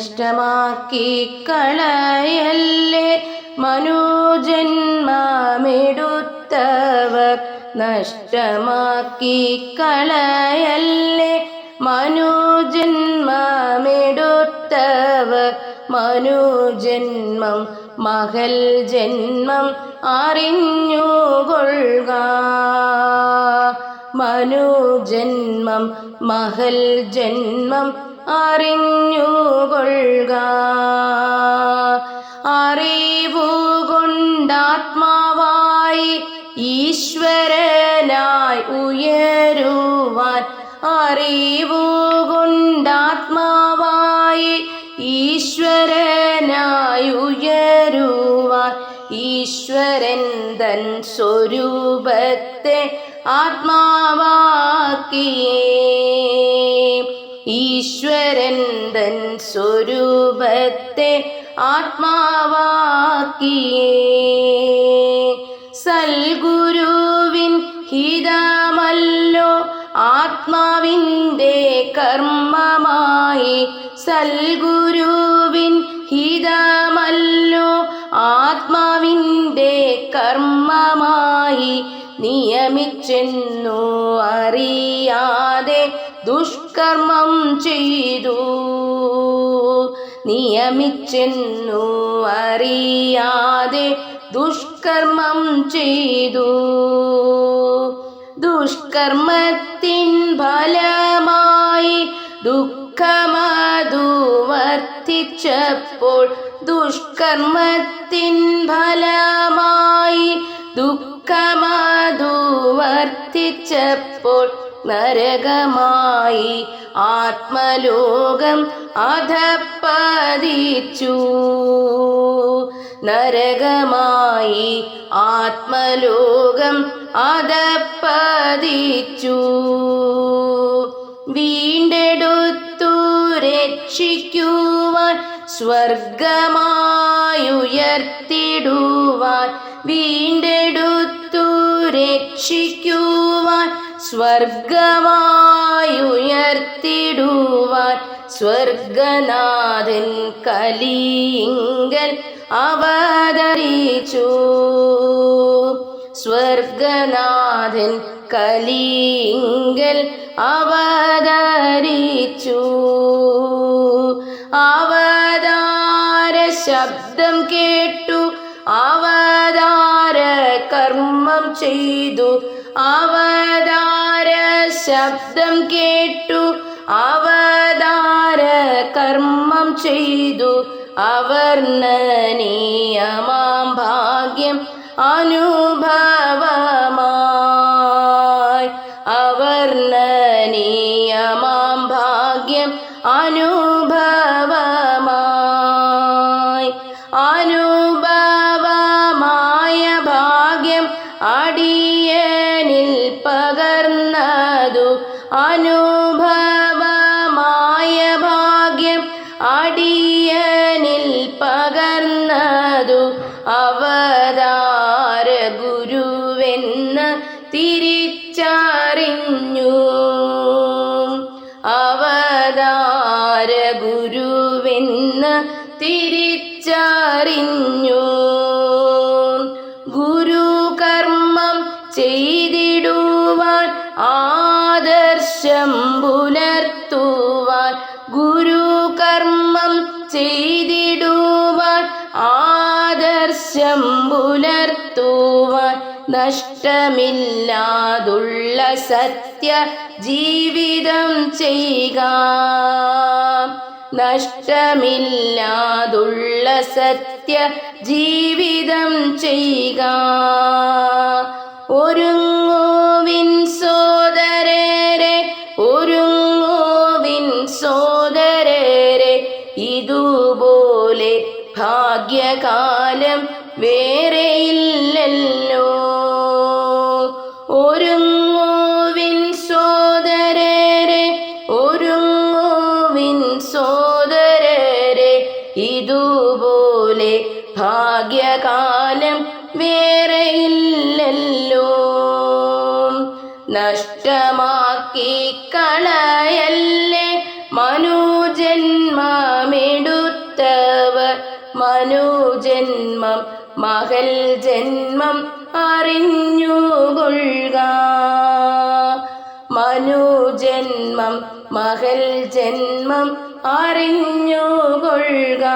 നഷ്ടമാക്കി കളയല്ലേ മനുജന്മമെടുത്തവർ. നഷ്ടമാക്കി കളയല്ലേ മനുജന്മമെടുത്തവർ. മനുജന്മം മകൾ ജന്മം അറിഞ്ഞുകൊള്ളുക. മനുജന്മം മഹൽ ജന്മം അറിഞ്ഞുകൊള്ളുക. അറിവുകൊണ്ടാത്മാവായി ഈശ്വരനായി ഉയരുവാൻ അറിവുകൊണ്ടാത്മാവായി ഈശ്വരനായി ഉയരുവാൻ ഈശ്വരൻ തൻ സ്വരൂപത്തെ ആത്മാവാക്കിയേ. ഈശ്വരൻ തൻ സ്വരൂപത്തെ ആത്മാവാക്കിയേ. സൽഗുരുവിൻ ഹിതമല്ലോ ആത്മാവിന്റെ കർമ്മമായി. സൽഗുരുവിൻ ഹിതമല്ലോ ആത്മാവിന്റെ കർമ്മമായി നിയമിച്ചെന്നു അറിയാതെ ദുഷ്കർമ്മം ചെയ്തു. നിയമിച്ചെന്നു അറിയാതെ ദുഷ്കർമ്മം ചെയ്തു. ദുഷ്കർമ്മത്തിൻ ഫലമായി ദുഃഖമതു വർദ്ധിച്ചപ്പോൾ ദുഷ്കർമ്മത്തിൻ ഫലമായി ദുഃഖമതു വർത്തിച്ചപ്പോൾ നരകമായി ആത്മലോകം അധപ്പതിച്ചു നരകമായി ആത്മലോകം അധപ്പതിച്ചു വീണ്ടെടുത്തു രക്ഷിക്കുവാൻ സ്വർഗമായുയർത്തിടുവാൻ വീണ്ടെടുത്തു രക്ഷിക്കുവാൻ സ്വർഗമായുയർത്തിടുവാൻ സ്വർഗനാഥൻ കലിയിങ്കൽ അവതരിച്ചു. സ്വർഗനാഥൻ കലിയിങ്കൽ അവതരിച്ചു. അവതാര ശബ്ദം കേട്ടു. അവതാര കർമ്മം ചെയ്തു. അവതാര ശബ്ദം കേട്ടു. അവതാര കർമ്മം ചെയ്തു. അവർണനീയമാം ഭാഗ്യം അനുഭവമായി. അവർണനീയമാം അടിയനിൽ പകർന്നതു അവതാര ഗുരുവെന്ന് തിരിച്ചറിഞ്ഞു. അവതാര ഗുരുവെന്ന് തിരിച്ചറിഞ്ഞു. ഗുരുകർമ്മം ചെയ്തിടുവാൻ ആദർശം ആദർശം പുലർത്തുവാൻ നഷ്ടമില്ലാതുള്ള സത്യ ജീവിതം ചെയ്യുക. നഷ്ടമില്ലാതുള്ള സത്യ ജീവിതം ചെയ്യുക. ഒരുങ്ങോവിൻ സോദരരെ ഭാഗ്യകാലം വേറെയില്ലല്ലോ. ഒരുങ്ങോവിൻ സോദരരെ ഒരുങ്ങോവിൻ സോദരരെ. ഇതുപോലെ ഭാഗ്യകാലം വേറെയില്ലല്ലോ. നഷ്ടമാക്കി ജന്മം മഹൽ ജന്മം അറിഞ്ഞുകൊള്ളുക. മനുജന്മം മഹൽ ജന്മം അറിഞ്ഞുകൊള്ളുക.